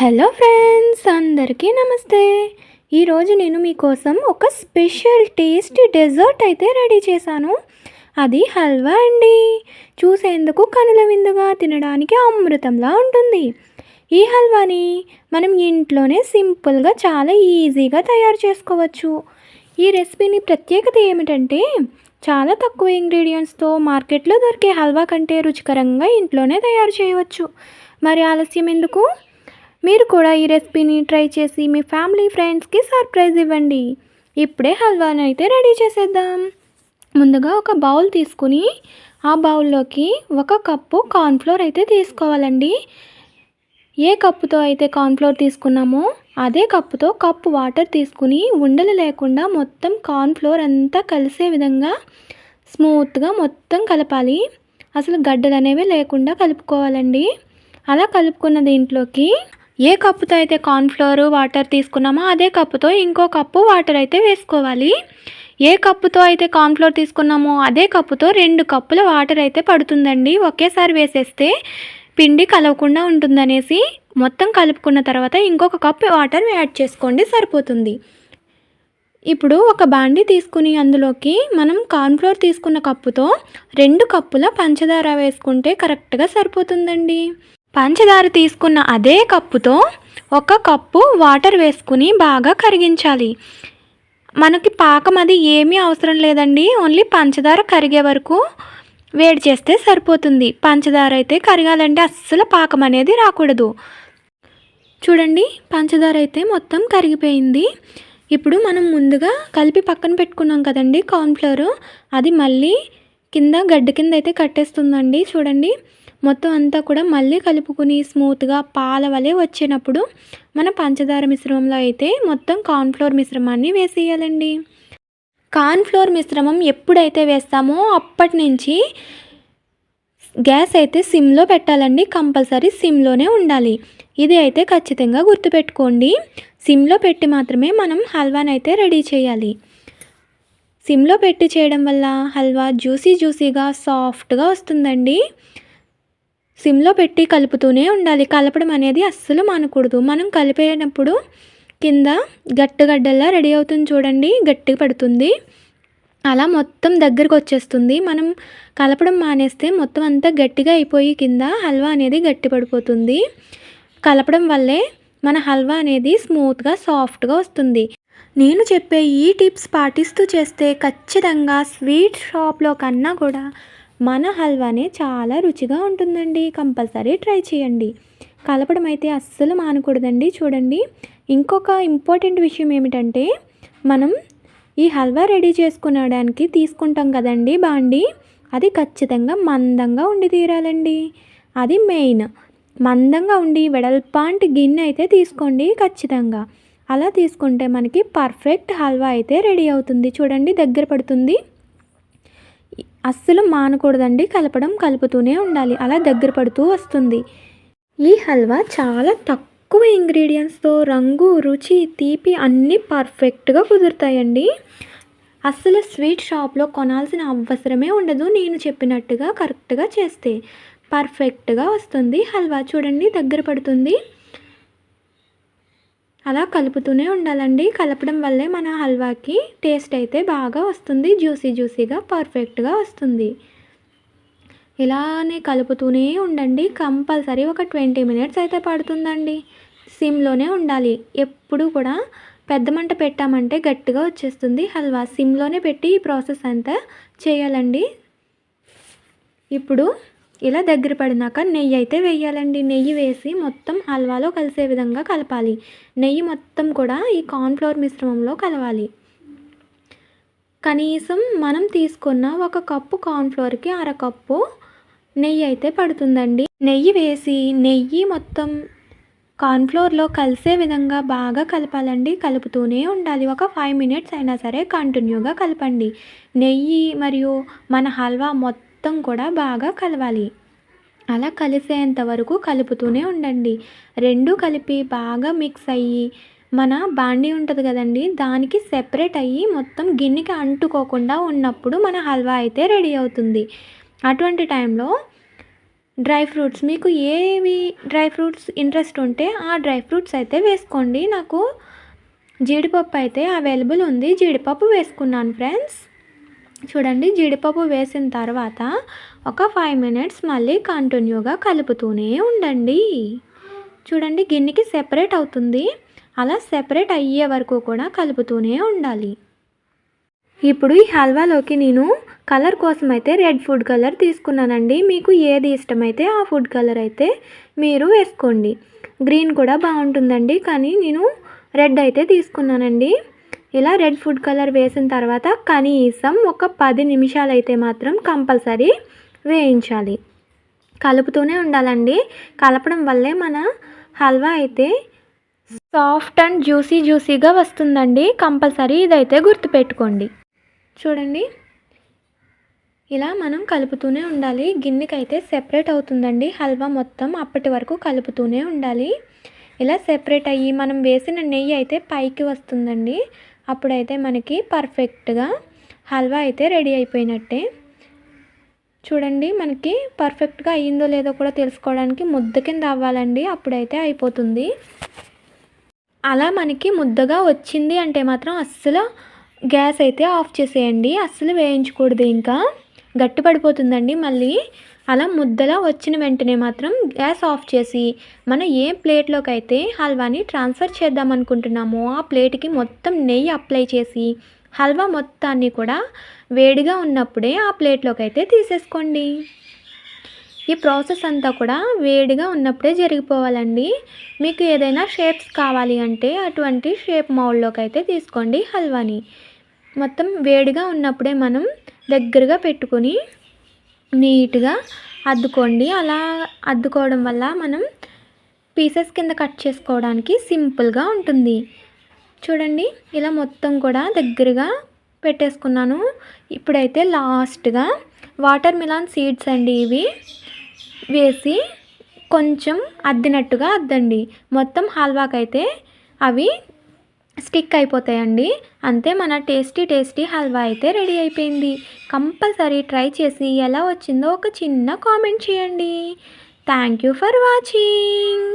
Hello friends అందరికీ నమస్తే. ఈరోజు నేను మీకోసం ఒక స్పెషల్ టేస్టీ డెజర్ట్ అయితే రెడీ చేశాను. అది హల్వా అండి. చూసేందుకు కనుల విందుగా తినడానికి అమృతంలా ఉంటుంది. ఈ హల్వాని మనం ఇంట్లోనే సింపుల్గా చాలా ఈజీగా తయారు చేసుకోవచ్చు. ఈ రెసిపీని ప్రత్యేకత ఏమిటంటే చాలా తక్కువ ఇంగ్రీడియంట్స్తో మార్కెట్లో దొరికే హల్వా కంటే రుచికరంగా ఇంట్లోనే తయారు చేయవచ్చు. మరి ఆలస్యం ఎందుకు? మీరు కూడా ఈ రెసిపీని ట్రై చేసి మీ ఫ్యామిలీ ఫ్రెండ్స్కి సర్ప్రైజ్ ఇవ్వండి. ఇప్పుడే హల్వాని అయితే రెడీ చేసేద్దాం. ముందుగా ఒక బౌల్ తీసుకుని ఆ బౌల్లోకి ఒక కప్పు కార్న్ఫ్లోర్ అయితే తీసుకోవాలండి. ఏ కప్పుతో అయితే కార్న్ఫ్లోర్ తీసుకున్నామో అదే కప్పుతో కప్పు వాటర్ తీసుకుని ఉండలు లేకుండా మొత్తం కార్న్ఫ్లోర్ అంతా కలిసే విధంగా స్మూత్గా మొత్తం కలపాలి. అసలు గడ్డలు అనేవి లేకుండా కలుపుకోవాలండి. అలా కలుపుకున్న దీంట్లోకి ఏ కప్పుతో అయితే కార్న్ఫ్లోర్ వాటర్ తీసుకున్నామో అదే కప్పుతో ఇంకో కప్పు వాటర్ అయితే వేసుకోవాలి. ఏ కప్పుతో అయితే కార్న్ఫ్లోర్ తీసుకున్నామో అదే కప్పుతో రెండు కప్పుల వాటర్ అయితే పడుతుందండి. ఒకేసారి వేసేస్తే పిండి కలవకుండా ఉంటుందనేసి మొత్తం కలుపుకున్న తర్వాత ఇంకొక కప్ వాటర్ యాడ్ చేసుకోండి సరిపోతుంది. ఇప్పుడు ఒక బాండి తీసుకుని అందులోకి మనం కార్న్ఫ్లోర్ తీసుకున్న కప్పుతో రెండు కప్పుల పంచదార వేసుకుంటే కరెక్ట్గా సరిపోతుందండి. పంచదార తీసుకున్న అదే కప్పుతో ఒక కప్పు వాటర్ వేసుకుని బాగా కరిగించాలి. మనకి పాకం అది ఏమీ అవసరం లేదండి. ఓన్లీ పంచదార కరిగే వరకు వేడి చేస్తే సరిపోతుంది. పంచదార అయితే కరగాలంటే అస్సలు పాకం అనేది రాకూడదు. చూడండి పంచదార అయితే మొత్తం కరిగిపోయింది. ఇప్పుడు మనం ముందుగా కలిపి పక్కన పెట్టుకున్నాం కదండి కార్న్ఫ్లవర్ అది మళ్ళీ కింద గడ్డ కింద అయితే కట్టేస్తుందండి. చూడండి మొత్తం అంతా కూడా మళ్ళీ కలుపుకుని స్మూత్గా పాల వలె వచ్చినప్పుడు మన పంచదార మిశ్రమంలో అయితే మొత్తం కార్న్ఫ్లోర్ మిశ్రమాన్ని వేసేయాలండి. కార్న్ఫ్లోర్ మిశ్రమం ఎప్పుడైతే వేస్తామో అప్పటి నుంచి గ్యాస్ అయితే సిమ్లో పెట్టాలండి. కంపల్సరీ సిమ్లోనే ఉండాలి. ఇది అయితే ఖచ్చితంగా గుర్తుపెట్టుకోండి. సిమ్లో పెట్టి మాత్రమే మనం హల్వాని అయితే రెడీ చేయాలి. సిమ్లో పెట్టి చేయడం వల్ల హల్వా జ్యూసీ జ్యూసీగా సాఫ్ట్గా వస్తుందండి. సిమ్లో పెట్టి కలుపుతూనే ఉండాలి. కలపడం అనేది అస్సలు మానకూడదు. మనం కలిపేటప్పుడు కింద గడ్డలా రెడీ అవుతుంది చూడండి. గట్టి పడుతుంది. అలా మొత్తం దగ్గరకు వచ్చేస్తుంది. మనం కలపడం మానేస్తే మొత్తం అంతా గట్టిగా అయిపోయి కింద హల్వా అనేది గట్టి పడిపోతుంది. కలపడం వల్లే మన హల్వా అనేది స్మూత్గా సాఫ్ట్గా వస్తుంది. నేను చెప్పే ఈ టిప్స్ పాటిస్తూ చేస్తే ఖచ్చితంగా స్వీట్ షాప్లో కన్నా కూడా మన హల్వానే చాలా రుచిగా ఉంటుందండి. కంపల్సరీ ట్రై చేయండి. కలపడం అయితే అస్సలు మానకూడదండి. చూడండి. ఇంకొక ఇంపార్టెంట్ విషయం ఏమిటంటే మనం ఈ హల్వా రెడీ చేసుకునడానికి తీసుకుంటాం కదండి బాండి. అది ఖచ్చితంగా మందంగా ఉండి తీరాలండి. అది మెయిన్. మందంగా ఉండి వెడల్పాంటి గిన్నె అయితే తీసుకోండి ఖచ్చితంగా. అలా తీసుకుంటే మనకి పర్ఫెక్ట్ హల్వా అయితే రెడీ అవుతుంది. చూడండి దగ్గర పడుతుంది. అస్సలు మానకూడదండి. కలపడం కలుపుతూనే ఉండాలి. అలా దగ్గర పడుతూ వస్తుంది. ఈ హల్వా చాలా తక్కువ ఇంగ్రీడియంట్స్తో రంగు రుచి తీపి అన్నీ పర్ఫెక్ట్గా కుదురుతాయండి. అస్సలు స్వీట్ షాప్లో కొనాల్సిన అవసరమే ఉండదు. నేను చెప్పినట్టుగా కరెక్ట్గా చేస్తే పర్ఫెక్ట్గా వస్తుంది. హల్వా చూడండి దగ్గర పడుతుంది. అలా కలుపుతూనే ఉండాలండి. కలపడం వల్లే మన హల్వాకి టేస్ట్ అయితే బాగా వస్తుంది. జ్యూసీ జ్యూసీగా పర్ఫెక్ట్గా వస్తుంది. ఇలానే కలుపుతూనే ఉండండి. కంపల్సరీ ఒక ట్వంటీ మినిట్స్ అయితే పడుతుందండి. సిమ్లోనే ఉండాలి. ఎప్పుడు కూడా పెద్ద మంట పెట్టామంటే గట్టిగా వచ్చేస్తుంది. హల్వా సిమ్లోనే పెట్టి ఈ ప్రాసెస్ అంతా చేయాలండి. ఇప్పుడు ఇలా దగ్గర పడినాక నెయ్యి అయితే వేయాలండి. నెయ్యి వేసి మొత్తం హల్వాలో కలిసే విధంగా కలపాలి. నెయ్యి మొత్తం కూడా ఈ కార్న్ఫ్లవర్ మిశ్రమంలో కలవాలి. కనీసం మనం తీసుకున్న ఒక కప్పు కార్న్ఫ్లవర్కి అరకప్పు నెయ్యి అయితే పడుతుందండి. నెయ్యి వేసి నెయ్యి మొత్తం కార్న్ఫ్లోర్లో కలిసే విధంగా బాగా కలపాలండి. కలుపుతూనే ఉండాలి. ఒక ఫైవ్ మినిట్స్ అయినా సరే కంటిన్యూగా కలపండి. నెయ్యి మరియు మన హల్వా మొత్తం మొత్తం కూడా బాగా కలవాలి. అలా కలిసేంత వరకు కలుపుతూనే ఉండండి. రెండు కలిపి బాగా మిక్స్ అయ్యి మన బాండీ ఉంటుంది కదండి దానికి సెపరేట్ అయ్యి మొత్తం గిన్నెకి అంటుకోకుండా ఉన్నప్పుడు మన హల్వా అయితే రెడీ అవుతుంది. అటువంటి టైంలో డ్రై ఫ్రూట్స్ మీకు ఏవి డ్రై ఫ్రూట్స్ ఇంట్రెస్ట్ ఉంటే ఆ డ్రై ఫ్రూట్స్ అయితే వేసుకోండి. నాకు జీడిపప్పు అయితే అవైలబుల్ ఉంది. జీడిపప్పు వేసుకున్నాను ఫ్రెండ్స్. చూడండి జీడిపప్పు వేసిన తర్వాత ఒక ఫైవ్ మినిట్స్ మళ్ళీ కంటిన్యూగా కలుపుతూనే ఉండండి. చూడండి గిన్నెకి సెపరేట్ అవుతుంది. అలా సెపరేట్ అయ్యే వరకు కూడా కలుపుతూనే ఉండాలి. ఇప్పుడు ఈ హల్వాలోకి నేను కలర్ కోసం అయితే రెడ్ ఫుడ్ కలర్ తీసుకున్నానండి. మీకు ఏది ఇష్టమైతే ఆ ఫుడ్ కలర్ అయితే మీరు వేసుకోండి. గ్రీన్ కూడా బాగుంటుందండి కానీ నేను రెడ్ అయితే తీసుకున్నానండి. ఇలా రెడ్ ఫుడ్ కలర్ వేసిన తర్వాత కనీసం ఒక పది నిమిషాలు అయితే మాత్రం కంపల్సరీ వేయించాలి. కలుపుతూనే ఉండాలండి. కలపడం వల్లే మన హల్వా అయితే సాఫ్ట్ అండ్ జ్యూసీ జ్యూసీగా వస్తుందండి. కంపల్సరీ ఇదైతే గుర్తుపెట్టుకోండి. చూడండి. ఇలా మనం కలుపుతూనే ఉండాలి. గిన్నెకైతే సెపరేట్ అవుతుందండి. హల్వా మొత్తం అప్పటి వరకు కలుపుతూనే ఉండాలి. ఇలా సెపరేట్ అయ్యి మనం వేసిన నెయ్యి అయితే పైకి వస్తుందండి. అప్పుడైతే మనకి పర్ఫెక్ట్గా హల్వా అయితే రెడీ అయిపోయినట్టే. చూడండి మనకి పర్ఫెక్ట్గా అయ్యిందో లేదో కూడా తెలుసుకోవడానికి ముద్ద కింద అవ్వాలండి అప్పుడైతే అయిపోతుంది. అలా మనకి ముద్దగా వచ్చింది అంటే మాత్రం అస్సలు గ్యాస్ అయితే ఆఫ్ చేసేయండి అస్సలు వేయించకూడదు ఇంకా. గట్టి పడిపోతుందండి మళ్ళీ. అలా ముద్దలా వచ్చిన వెంటనే మాత్రం గ్యాస్ ఆఫ్ చేసి మనం ఏ ప్లేట్లోకి అయితే హల్వాని ట్రాన్స్ఫర్ చేద్దాం అనుకుంటున్నామో ఆ ప్లేట్కి మొత్తం నెయ్యి అప్లై చేసి హల్వా మొత్తాన్ని కూడా వేడిగా ఉన్నప్పుడే ఆ ప్లేట్లోకి అయితే తీసేసుకోండి. ఈ ప్రాసెస్ అంతా కూడా వేడిగా ఉన్నప్పుడే జరిగిపోవాలండి. మీకు ఏదైనా షేప్స్ కావాలి అంటే అటువంటి షేప్ మౌల్డ్లోకి అయితే తీసుకోండి హల్వాని. మొత్తం వేడిగా ఉన్నప్పుడే మనం దగ్గరగా పెట్టుకొని నీట్గా అద్దుకోండి. అలా అద్దుకోవడం వల్ల మనం పీసెస్ కింద కట్ చేసుకోవడానికి సింపుల్గా ఉంటుంది. చూడండి ఇలా మొత్తం కూడా దగ్గరగా పెట్టేసుకున్నాను. ఇప్పుడైతే లాస్ట్గా వాటర్ మిలాన్ సీడ్స్ అండి ఇవి. వేసి కొంచెం అద్దినట్టుగా అద్దండి. మొత్తం హల్వాకైతే అవి స్టిక్ అయిపోతాయండి. అంతే మన టేస్టీ టేస్టీ హల్వా అయితే రెడీ అయిపోయింది. కంపల్సరీ ట్రై చేసి ఎలా వచ్చిందో ఒక చిన్న కామెంట్ చేయండి. Thank you for watching.